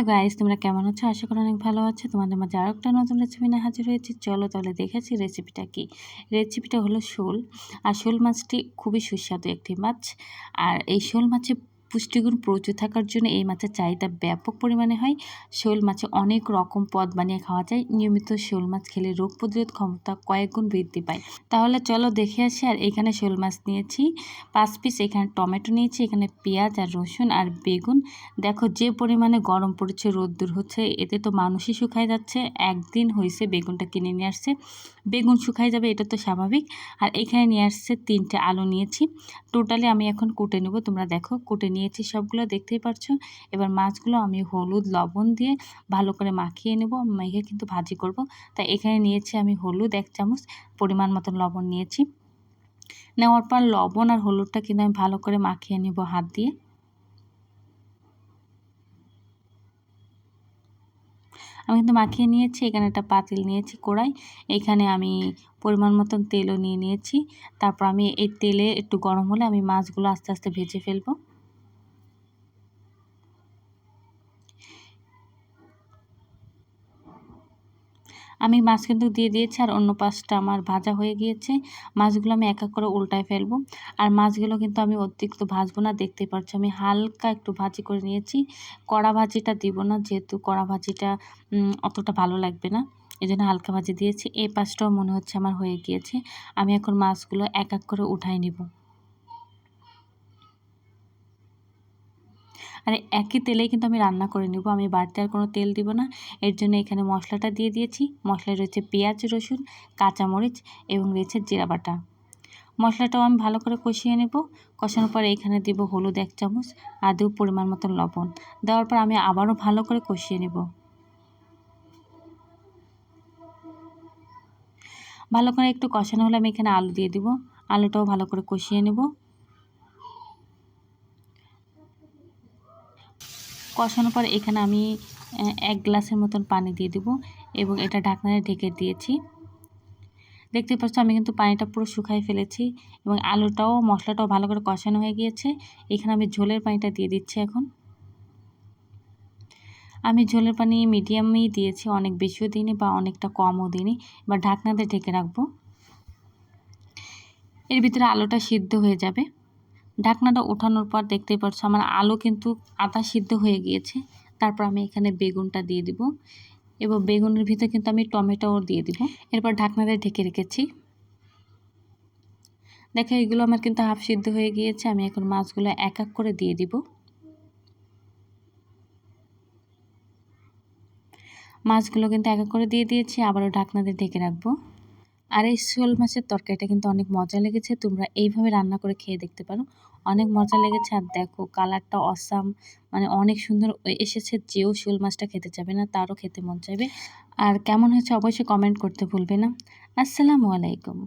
Hello guys, তোমরা কেমন আছো? আশা করি অনেক ভালো আছো। তোমাদের মাঝে আরও একটা নতুন রেসিপি নিয়ে হাজির হয়েছি। চলো তাহলে দেখেছি রেসিপিটা কি। রেসিপিটা হলো শোল। আর শোল মাছটি খুবই সুস্বাদু একটি মাছ। আর এই শোল মাছে পুষ্টিগুণ প্রচুর থাকার জন্য এই মাছের চাহিদা ব্যাপক পরিমাণে হয়। শোল মাছে অনেক রকম পদ বানিয়ে খাওয়া যায়। নিয়মিত শোল মাছ খেলে রোগ প্রতিরোধ ক্ষমতা কয়েক গুণ বৃদ্ধি পায়। তাহলে চলো দেখে আসি, আর এখানে শোল মাছ নিয়েছি। পাঁচ পিস, এখানে টমেটো নিয়েছি, এখানে পেঁয়াজ আর রসুন আর বেগুন। দেখো যে পরিমাণে গরম পড়েছে, রোদ্দুর হচ্ছে, এতে তো মানুষই শুকায় যাচ্ছে। একদিন হয়েছে বেগুনটা কিনে নিয়ে আসছে। বেগুন শুকায় যাবে, এটা তো স্বাভাবিক। আর এখানে নিয়ে আসছে তিনটে আলু নিয়েছি। টোটালি আমি এখন কুটে নেব, তোমরা দেখো, কুটে নিয়ে নিয়েছি সবগুলো, দেখতেই পারছ? এবার মাছগুলো আমি হলুদ, লবণ দিয়ে ভালো করে মাখিয়ে নেব, মেখে কিন্তু ভাজি করব। তাই এখানে নিয়েছি আমি হলুদ এক চামচ, পরিমাণ মতন লবণ নিয়েছি। নেওয়ার পর লবণ আর হলুদটা কিন্তু আমি ভালো করে মাখিয়ে নেব হাত দিয়ে। আমি কিন্তু মাখিয়ে নিয়েছি, এখানে একটা পাতিল নিয়েছি কড়াই, এখানে আমি পরিমাণ মতন তেলও নিয়ে নিয়েছি। তারপর আমি এই তেলে একটু গরম হলে আমি মাছগুলো আস্তে আস্তে ভেজে ফেলব। আমি মাছ কিন্তু দিয়ে দিয়েছি আর অন্য পাশটা আমার ভাজা হয়ে গিয়েছে। মাছগুলো আমি এক এক করে উল্টায় ফেলব। আর মাছগুলো কিন্তু আমি অতিরিক্ত ভাজবো না দেখতে পাচ্ছি আমি হালকা একটু ভাজি করে নিয়েছি। কড়া ভাজিটা দিব না, যেহেতু কড়া ভাজিটা অতটা ভালো লাগবে না। এই জন্য হালকা ভাজি দিয়েছি। এই পাশটাও মনে হচ্ছে আমার হয়ে গিয়েছে। আমি এখন মাছগুলো এক এক করে উঠাই নিব। আর একই তেলেই কিন্তু আমি রান্না করে নেব। আমি বাড়তি আর কোনো তেল দিব না। এর জন্য এখানে মশলাটা দিয়ে দিয়েছি। মশলায় রয়েছে পেঁয়াজ, রসুন, কাঁচামরিচ এবং রয়েছে জিরা বাটা। মশলাটাও আমি ভালো করে কষিয়ে নেব। কষানোর পরে এখানে দিব হলুদ এক চামচ আর দেব পরিমাণ মতন লবণ। দেওয়ার পর আমি আবারও ভালো করে কষিয়ে নেব। ভালো করে একটু কষানো হলে আমি এখানে আলু দিয়ে দিব। আলুটাও ভালো করে কষিয়ে নেব। কষানোর পর এখানে আমি এক গ্লাসের মতন পানি দিয়ে দেবো এবং এটা ঢাকনায় ঢেকে দিয়েছি। দেখতে পাচ্ছ আমি কিন্তু পানিটা পুরো শুকাই ফেলেছি এবং আলুটাও, মশলাটাও ভালো করে কষানো হয়ে গিয়েছে। এখানে আমি ঝোলের পানিটা দিয়ে দিচ্ছি এখন। আমি ঝোলের পানি মিডিয়ামই দিয়েছি, অনেক বেশিও দিইনি বা অনেকটা কমও দিইনি বা ঢাকনাতে ঢেকে রাখব। এর ভিতরে আলুটা সিদ্ধ হয়ে যাবে। ঢাকনাটা ওঠানোর পর দেখতেই পাচ্ছ আমার আলু কিন্তু আদা সিদ্ধ হয়ে গিয়েছে। তারপর আমি এখানে বেগুনটা দিয়ে দিব এবং বেগুনের ভিতরে কিন্তু আমি টমেটোও দিয়ে দিব। এরপর ঢাকনা দিয়ে ঢেকে রেখেছি। দেখো, এগুলো আমার কিন্তু হাফ সিদ্ধ হয়ে গিয়েছে, আমি এখন মাছগুলো এক এক করে দিয়ে দিব। মাছগুলো কিন্তু এক এক করে দিয়ে দিয়েছি, আবারও ঢাকনা দিয়ে ঢেকে রাখব। আর এই শোল মাছের তরকারিটা কিন্তু অনেক মজা লেগেছে, তোমরা এইভাবে রান্না করে খেয়ে দেখতে পারো। অনেক মজা লেগেছে। আর দেখো, কালারটা অসাম। মানে অনেক সুন্দর এসেছে যেও শোল মাছটা খেতে চাবে না, তারও খেতে মন চাইবে। আর কেমন হয়েছে অবশ্যই কমেন্ট করতে ভুলবে না। আসসালামু আলাইকুম।